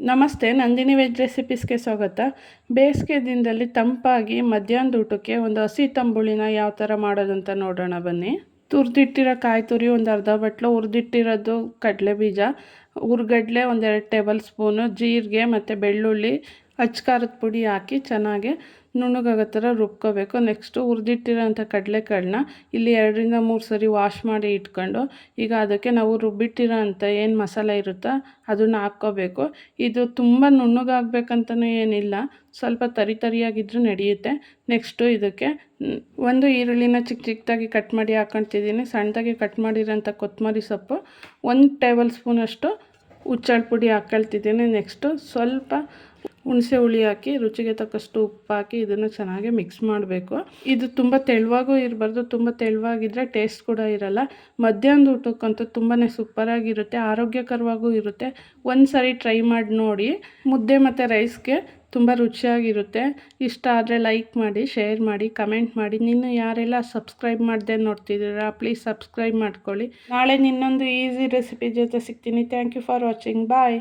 ನಮಸ್ತೆ, ನಂದಿನಿ ವೆಜ್ ರೆಸಿಪೀಸ್ಗೆ ಸ್ವಾಗತ. ಬೇಸಿಗೆ ದಿನದಲ್ಲಿ ತಂಪಾಗಿ ಮಧ್ಯಾಹ್ನದ ಊಟಕ್ಕೆ ಒಂದು ಹಸಿ ತಂಬುಳಿನ ಯಾವ ಥರ ಮಾಡೋದಂತ ನೋಡೋಣ ಬನ್ನಿ. ತುರಿದಿಟ್ಟಿರೋ ಕಾಯಿ ತುರಿ, ಒಂದು ಅರ್ಧ ಬಟ್ಲು, ಹುರಿದಿಟ್ಟಿರೋದು ಕಡಲೆ ಬೀಜ ಹುರ್ಗಡ್ಲೆ ಒಂದೆರಡು ಟೇಬಲ್ ಸ್ಪೂನು, ಜೀರಿಗೆ ಮತ್ತು ಬೆಳ್ಳುಳ್ಳಿ, ಅಚ್ಕಾರದ ಪುಡಿ ಹಾಕಿ ಚೆನ್ನಾಗಿ ನುಣ್ಣಗಾಗೋ ಥರ ರುಬ್ಕೋಬೇಕು ನೆಕ್ಸ್ಟು ಹುರಿದಿಟ್ಟಿರೋಂಥ ಕಡಲೆಕಾಳನ್ನ ಇಲ್ಲಿ ಎರಡರಿಂದ ಮೂರು ಸರಿ ವಾಶ್ ಮಾಡಿ ಇಟ್ಕೊಂಡು, ಈಗ ಅದಕ್ಕೆ ನಾವು ರುಬ್ಬಿಟ್ಟಿರೋ ಅಂಥ ಏನು ಮಸಾಲೆ ಇರುತ್ತೋ ಅದನ್ನು ಹಾಕ್ಕೋಬೇಕು. ಇದು ತುಂಬ ನುಣ್ಣಗಾಗಬೇಕಂತನೂ ಏನಿಲ್ಲ, ಸ್ವಲ್ಪ ತರಿ ತರಿಯಾಗಿದ್ದರೂ ನಡೆಯುತ್ತೆ. ನೆಕ್ಸ್ಟು ಇದಕ್ಕೆ ಒಂದು ಈರುಳ್ಳಿನ ಚಿಕ್ಕ ಚಿಕ್ಕದಾಗಿ ಕಟ್ ಮಾಡಿ ಹಾಕ್ಕೊಳ್ತಿದ್ದೀನಿ ಸಣ್ಣದಾಗಿ ಕಟ್ ಮಾಡಿರೋಂಥ ಕೊತ್ತಂಬರಿ ಸೊಪ್ಪು, ಒಂದು ಟೇಬಲ್ ಸ್ಪೂನಷ್ಟು ಉಚ್ಚಳ ಪುಡಿ ಹಾಕೊಳ್ತಿದ್ದೀನಿ. ನೆಕ್ಸ್ಟು ಸ್ವಲ್ಪ ಹುಣಸೆ ಹುಳಿ ಹಾಕಿ, ರುಚಿಗೆ ತಕ್ಕಷ್ಟು ಉಪ್ಪು ಹಾಕಿ ಇದನ್ನು ಚೆನ್ನಾಗಿ ಮಿಕ್ಸ್ ಮಾಡಬೇಕು. ಇದು ತುಂಬ ತೆಳುವಾಗೂ ಇರಬಾರ್ದು, ತುಂಬ ತೆಳುವಾಗಿದ್ದರೆ ಟೇಸ್ಟ್ ಕೂಡ ಇರಲ್ಲ. ಮಧ್ಯಾಹ್ನದ ಊಟಕ್ಕಂತೂ ತುಂಬಾ ಸೂಪರಾಗಿರುತ್ತೆ ಆರೋಗ್ಯಕರವಾಗೂ ಇರುತ್ತೆ. ಒಂದು ಸಾರಿ ಟ್ರೈ ಮಾಡಿ ನೋಡಿ. ಮುದ್ದೆ ಮತ್ತು ರೈಸ್ಗೆ ತುಂಬ ರುಚಿಯಾಗಿರುತ್ತೆ. ಇಷ್ಟ ಆದರೆ ಲೈಕ್ ಮಾಡಿ ಶೇರ್ ಮಾಡಿ ಕಮೆಂಟ್ ಮಾಡಿ. ನೀನು ಯಾರೆಲ್ಲ ಸಬ್ಸ್ಕ್ರೈಬ್ ಮಾಡದೆ ನೋಡ್ತಿದ್ದೀರಾ ಪ್ಲೀಸ್ ಸಬ್ಸ್ಕ್ರೈಬ್ ಮಾಡ್ಕೊಳ್ಳಿ. ನಾಳೆ ನಿನ್ನೊಂದು ಈಸಿ ರೆಸಿಪಿ ಜೊತೆ ಸಿಗ್ತೀನಿ. Thank you for watching bye